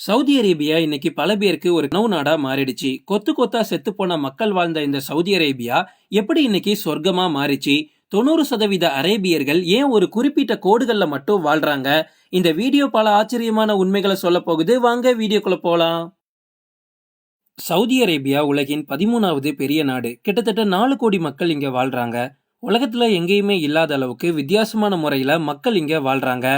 Saudi Arabia இன்னைக்கு பல பேருக்கு ஒரு கனவு நாடா மாறிடுச்சு. கொத்து கொத்தா செத்து போன மக்கள் வாழ்ந்த இந்த சவுதி அரேபியா எப்படி இன்னைக்கு சொர்க்கமா மாறிச்சு? தொண்ணூறு சதவீத அரேபியர்கள் ஏன் ஒரு குறிப்பிட்ட கோடுகள்ல மட்டும் வாழ்றாங்க? இந்த வீடியோ பல ஆச்சரியமான உண்மைகளை சொல்ல போகுது. வாங்க வீடியோக்குள்ள போலாம். சவுதி அரேபியா உலகின் பதிமூணாவது பெரிய நாடு. கிட்டத்தட்ட நாலு கோடி மக்கள் இங்க வாழ்றாங்க. உலகத்துல எங்கேயுமே இல்லாத அளவுக்கு வித்தியாசமான முறையில மக்கள் இங்க வாழ்றாங்க.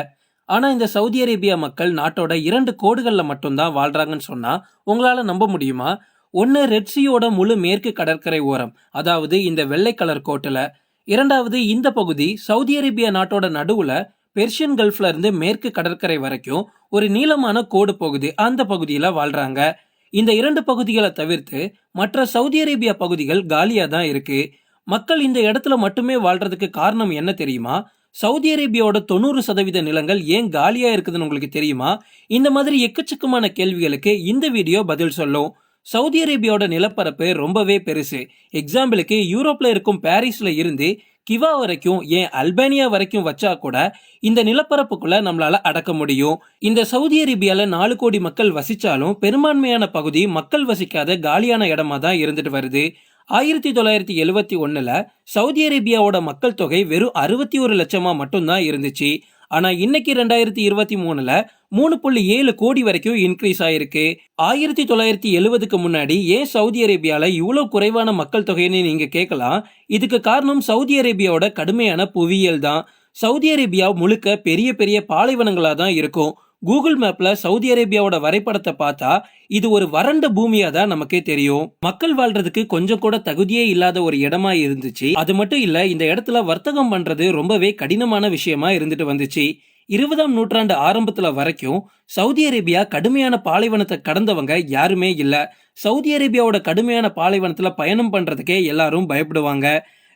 ஆனால் இந்த சவுதி அரேபியா மக்கள் நாட்டோட இரண்டு கோடுகளில் மட்டும்தான் வாழ்கிறாங்கன்னு சொன்னால் உங்களால் நம்ப முடியுமா? ஒன்று ரெட்சியோட முழு மேற்கு கடற்கரை ஓரம் அதாவது இந்த வெள்ளை கலர் கோட்டில். இரண்டாவது இந்த பகுதி சவுதி அரேபியா நாட்டோட நடுவில் பெர்ஷியன் கல்ஃப்ல இருந்து மேற்கு கடற்கரை வரைக்கும் ஒரு நீளமான கோடு போகுது அந்த பகுதியில் வாழ்கிறாங்க இந்த இரண்டு பகுதிகளை தவிர்த்து மற்ற சவுதி அரேபியா பகுதிகள் காலியாக தான் இருக்குது மக்கள் இந்த இடத்துல மட்டுமே வாழ்கிறதுக்கு காரணம் என்ன தெரியுமா? சவுதி அரேபியாவோட தொண்ணூறு சதவீத நிலங்கள் ஏன் காலியா இருக்குதுன்னு உங்களுக்கு தெரியுமா? இந்த மாதிரி எக்கச்சக்கமான கேள்விகளுக்கு இந்த வீடியோ பதில் சொல்லும். சவுதி அரேபியாவோட நிலப்பரப்பு ரொம்பவே பெருசு. எக்ஸாம்பிளுக்கு யூரோப்ல இருக்கும் பாரிஸ்ல இருந்து கிவா வரைக்கும் ஏன் அல்பேனியா வரைக்கும் வச்சா கூட இந்த நிலப்பரப்புக்குள்ள நம்மளால அடக்க முடியும். இந்த சவுதி அரேபியால நாலு கோடி மக்கள் வசிச்சாலும் பெரும்பான்மையான பகுதி மக்கள் வசிக்காத காலியான இடமா தான் இருந்துட்டு வருது. ஆயிரத்தி தொள்ளாயிரத்தி எழுவத்தி ஒன்றில் சவுதி அரேபியாவோட மக்கள் தொகை வெறும் அறுபத்தி ஒரு லட்சமா மட்டும்தான் இருந்துச்சு. ஆனா இன்னைக்கு ரெண்டாயிரத்தி இருபத்தி மூணுல மூணு புள்ளி ஏழு கோடி வரைக்கும் இன்க்ரீஸ் ஆயிருக்கு. ஆயிரத்தி தொள்ளாயிரத்தி எழுவதுக்கு முன்னாடி ஏன் சவுதி அரேபியால இவ்வளவு குறைவான மக்கள் தொகைன்னு நீங்க கேட்கலாம். இதுக்கு காரணம் சவுதி அரேபியாவோட கடுமையான புவியியல் தான். சவுதி அரேபியா முழுக்க பெரிய பெரிய பாலைவனங்களா தான் இருக்கும். கூகுள் மேப்ல சவுதி அரேபியாவோட வரைபடத்தை பார்த்தா இது ஒரு வறண்ட பூமியா தான் நமக்கே தெரியும். மக்கள் வாழ்றதுக்கு கொஞ்சம் கூட தகுதியே இல்லாத ஒரு இடமா இருந்துச்சு. அது மட்டும் இல்ல இந்த இடத்துல வர்த்தகம் பண்றது ரொம்பவே கடினமான விஷயமா இருந்துட்டு வந்துச்சு. இருபதாம் நூற்றாண்டு ஆரம்பத்துல வரைக்கும் சவுதி அரேபியா கடுமையான பாலைவனத்தை கடந்தவங்க யாருமே இல்ல. சவுதி அரேபியாவோட கடுமையான பாலைவனத்துல பயணம் பண்றதுக்கே எல்லாரும் பயப்படுவாங்க.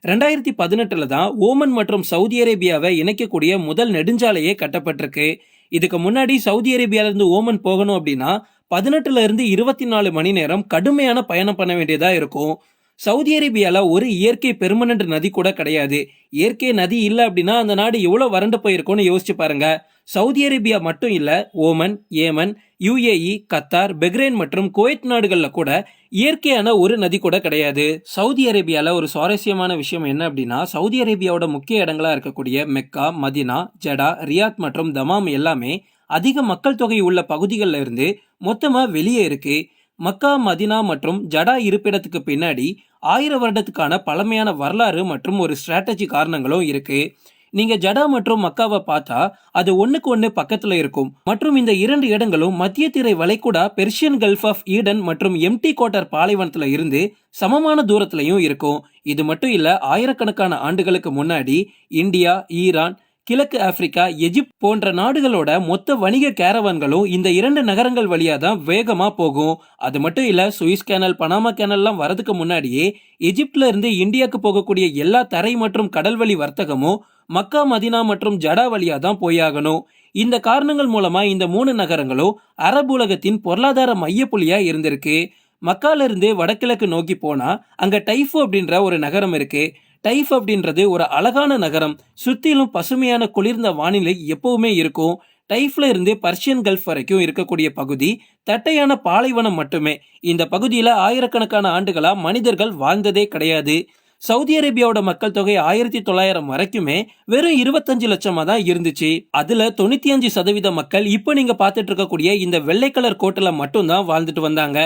ரெண்டாயிரத்தி பதினெட்டுல தான் ஓமன் மற்றும் சவுதி அரேபியாவை இணைக்கக்கூடிய முதல் நெடுஞ்சாலையே கட்டப்பட்டிருக்கு. இதுக்கு முன்னாடி சவுதி அரேபியால இருந்து ஓமன் போகணும் அப்படின்னா பதினெட்டுல இருந்து இருபத்தி நாலு மணி நேரம் கடுமையான பயணம் பண்ண வேண்டியதா இருக்கும். சவுதி அரேபியாவில் ஒரு இயற்கை பெர்மனன்ட் நதி கூட கிடையாது. இயற்கை நதி இல்லை அப்படின்னா அந்த நாடு எவ்வளோ வறண்டு போயிருக்கும்னு யோசிச்சு பாருங்கள் சவுதி அரேபியா மட்டும் இல்லை Oman Yemen UAE Qatar Bahrain மற்றும் குவைத் நாடுகளில் கூட இயற்கையான ஒரு நதி கூட கிடையாது. சவுதி அரேபியாவில் ஒரு சுவாரஸ்யமான விஷயம் என்ன அப்படின்னா சவுதி அரேபியாவோட முக்கிய இடங்களாக இருக்கக்கூடிய மெக்கா மதினா ஜடா ரியாத் மற்றும் தமாம் எல்லாமே அதிக மக்கள் தொகை உள்ள பகுதிகளில் இருந்து மொத்தமாக வெளியே இருக்கு. மக்கா மதினா மற்றும் ஜடா இருப்பிடத்துக்கு பின்னாடி ஆயிரம் வருடத்துக்கான பழமையான வரலாறு மற்றும் ஒரு ஸ்ட்ராட்டஜி காரணங்களும் இருக்குது நீங்க ஜடா மற்றும் மக்காவை பார்த்தா அது ஒண்ணுக்கு ஒண்ணு பக்கத்துல இருக்கும். மற்றும் இந்த இரண்டு இடங்களும் மத்திய திரை வளைகுடா பெர்ஷியன் கல்ஃப் ஆஃப் ஈடன் மற்றும் எம்டி கோட்டர் பாலைவனத்துல இருந்து சமமான தூரத்திலையும் இருக்கும். இது மட்டும் இல்ல ஆயிரக்கணக்கான ஆண்டுகளுக்கு முன்னாடி இந்தியா ஈரான் கிழக்கு ஆப்பிரிக்கா எஜிப்த் போன்ற நாடுகளோட மொத்த வணிக கேரவான்களும் இந்த இரண்டு நகரங்கள் வழியாக தான் வேகமாக போகும். அது மட்டும் இல்லை சுயிஸ் கேனல் பனாமா கேனல்லாம் வரதுக்கு முன்னாடியே எஜிப்டில் இருந்து இந்தியாவுக்கு போகக்கூடிய எல்லா தரை மற்றும் கடல்வழி வர்த்தகமும் மக்கா மதினா மற்றும் ஜடா வழியாக தான் போயாகணும் இந்த காரணங்கள் மூலமாக இந்த மூணு நகரங்களும் அரபு உலகத்தின் பொருளாதார மையப்புள்ளியாக இருந்திருக்கு. மக்காலிருந்து வடகிழக்கு நோக்கி போனால் அங்கே டைஃபோ அப்படின்ற ஒரு நகரம் இருக்குது டைஃப் அப்படின்றது ஒரு அழகான நகரம் சுற்றிலும் பசுமையான குளிர்ந்த வானிலை எப்பவுமே இருக்கும். டைஃப்ல இருந்து பர்ஷியன் கல்ஃப் வரைக்கும் இருக்கக்கூடிய பகுதி தட்டையான பாலைவனம் மட்டுமே. இந்த பகுதியில் ஆயிரக்கணக்கான ஆண்டுகளா மனிதர்கள் வாழ்ந்ததே கிடையாது. சவுதி அரேபியாவோட மக்கள் தொகை ஆயிரத்தி தொள்ளாயிரம் வரைக்குமே வெறும் இருபத்தஞ்சு லட்சமா தான் இருந்துச்சு. அதுல தொண்ணூத்தி அஞ்சு சதவீத மக்கள் இப்போ நீங்க பார்த்துட்டு இருக்கக்கூடிய இந்த வெள்ளை கலர் கோட்டில் மட்டும்தான் வாழ்ந்துட்டு வந்தாங்க.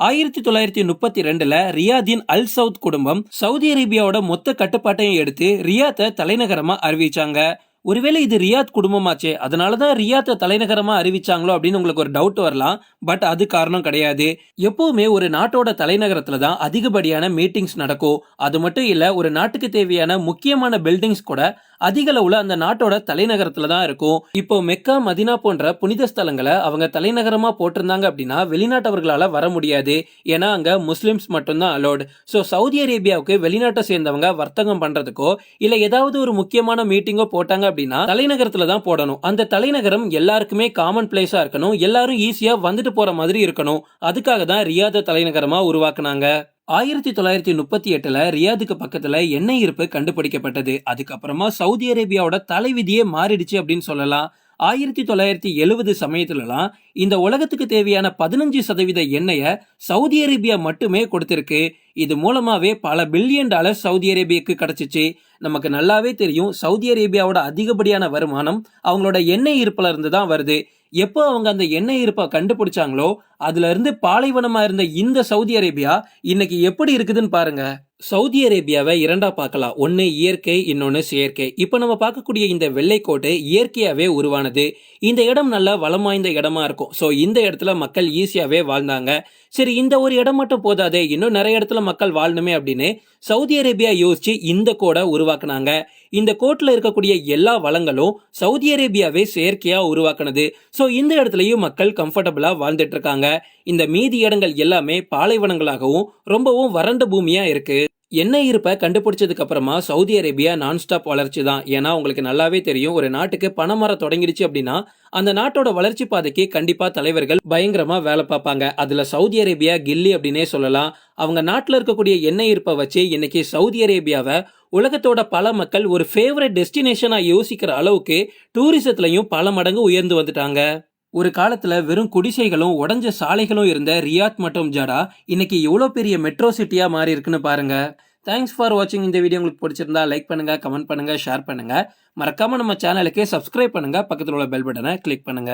ஆயிரத்தி தொள்ளாயிரத்தி முப்பத்தி ரெண்டுல ரியாதின் அல் சவுத் குடும்பம் சவுதி அரேபியாவோட மொத்த கட்டுப்பாட்டையும் எடுத்து ரியாத்தை தலைநகரமா அறிவிச்சாங்க. ஒருவேளை இது ரியாத் குடும்பமாச்சே அதனாலதான் ரியாத்தை தலைநகரமா அறிவிச்சாங்களோ அப்படின்னு உங்களுக்கு ஒரு டவுட் வரலாம். பட் அது காரணம் கிடையாது. எப்பவுமே ஒரு நாட்டோட தலைநகரத்துல தான் அதிகப்படியான மீட்டிங்ஸ் நடக்கும். அது மட்டும் இல்ல ஒரு நாட்டுக்கு தேவையான முக்கியமான பில்டிங்ஸ் கூட அதிக அளவுல அந்த நாட்டோட தலைநகரத்துல தான் இருக்கும். இப்போ மெக்கா மதினா போன்ற புனித ஸ்தலங்களை அவங்க தலைநகரமா போட்டிருந்தாங்க அப்படின்னா வெளிநாட்டவர்களால வர முடியாது. ஏன்னா அங்க முஸ்லிம்ஸ் மட்டும்தான் அலோடு ஸோ சவுதி அரேபியாவுக்கு வெளிநாட்டை சேர்ந்தவங்க வர்த்தகம் பண்றதுக்கோ இல்ல ஏதாவது ஒரு முக்கியமான மீட்டிங்கோ போட்டாங்க அப்படின்னா தலைநகரத்துல தான் போடணும். அந்த தலைநகரம் எல்லாருக்குமே காமன் பிளேஸா இருக்கணும். எல்லாரும் ஈஸியா வந்துட்டு போற மாதிரி இருக்கணும். அதுக்காக தான் ரியாத தலைநகரமா உருவாக்குனாங்க. ஆயிரத்தி தொள்ளாயிரத்தி முப்பத்தி எட்டுல ரியாதுக்கு பக்கத்துல எண்ணெய் இருப்பு கண்டுபிடிக்கப்பட்டது. அதுக்கப்புறமா சவுதி அரேபியாவோட தலைவிதியே மாறிடுச்சு அப்படின்னு சொல்லலாம். ஆயிரத்தி தொள்ளாயிரத்தி எழுவது சமயத்துலலாம் இந்த உலகத்துக்கு தேவையான பதினஞ்சு சதவீத எண்ணெயை சவுதி அரேபியா மட்டுமே கொடுத்திருக்கு. இது மூலமாவே பல பில்லியன் டாலர் சவுதி அரேபியாவுக்கு கிடைச்சிச்சு. நமக்கு நல்லாவே தெரியும் சவுதி அரேபியாவோட அதிகப்படியான வருமானம் அவங்களோட எண்ணெய் இருப்புல இருந்து தான் வருது. எப்போ அவங்க அந்த எண்ணெய் இருப்பை கண்டுபிடிச்சாங்களோ அதுல இருந்து பாலைவனமா இருந்த இந்த சவுதி அரேபியா இன்னைக்கு எப்படி இருக்குதுன்னு பாருங்க. சவுதி அரேபியாவை இரண்டா பார்க்கலாம். ஒன்னு இயற்கை இன்னொன்னு செயற்கை. இப்போ நம்ம பார்க்கக்கூடிய இந்த வெள்ளைக்கோட்டை இயற்கையாவே உருவானது. இந்த இடம் நல்ல வளம் வாய்ந்த இடமா இருக்கும். ஸோ இந்த இடத்துல மக்கள் ஈஸியாவே வாழ்ந்தாங்க. சரி இந்த ஒரு இடம் மட்டும் போதாதே இன்னும் நிறைய இடத்துல மக்கள் வாழணுமே அப்படின்னு சவுதி அரேபியா யோசிச்சு இந்த கோடை உருவாக்குனாங்க. இந்த கோட்டில் இருக்கக்கூடிய எல்லா வளங்களும் சவுதி அரேபியாவே செயற்கையாக உருவாக்குனது. ஸோ இந்த இடத்துலையும் மக்கள் கம்ஃபர்டபுளாக வாழ்ந்துட்டு இருக்காங்க. இந்த மீதி இடங்கள் எல்லாமே பாலைவனங்களாகவும் ரொம்பவும் வறண்ட பூமியாக இருக்குது எண்ணெய் இருப்பை கண்டுபிடிச்சதுக்கு அப்புறமா சவுதி அரேபியா நான்ஸ்டாப் வளர்ச்சி தான். ஏன்னா உங்களுக்கு நல்லாவே தெரியும் ஒரு நாட்டுக்கு பணம் வர தொடங்கிடுச்சு அப்படின்னா அந்த நாட்டோட வளர்ச்சி பாதைக்கு கண்டிப்பா தலைவர்கள் பயங்கரமா வேலை பார்ப்பாங்க. அதுல சவுதி அரேபியா கில்லி அப்படின்னே சொல்லலாம். அவங்க நாட்டில் இருக்கக்கூடிய எண்ணெய் இருப்பை வச்சு இன்னைக்கு சவுதி அரேபியாவை உலகத்தோட பல மக்கள் ஒரு ஃபேவரட் டெஸ்டினேஷனாக யோசிக்கிற அளவுக்கு டூரிசத்துலையும் பல மடங்கு உயர்ந்து வந்துட்டாங்க. ஒரு காலத்தில் வெறும் குடிசைகளும் உடஞ்ச சாலைகளும் இருந்த ரியாத் மற்றும் ஜடா இன்னைக்கு எவ்வளோ பெரிய மெட்ரோ சிட்டியாக மாறி இருக்குன்னு பாருங்க. தேங்க்ஸ் ஃபார் வாட்சிங் இந்த வீடியோ உங்களுக்கு பிடிச்சிருந்தா லைக் பண்ணுங்க கமெண்ட் பண்ணுங்க ஷேர் பண்ணுங்க. மறக்காம நம்ம சேனலுக்கு சப்ஸ்கிரைப் பண்ணுங்க. பக்கத்தில் உள்ள பெல் பட்டனை கிளிக் பண்ணுங்க.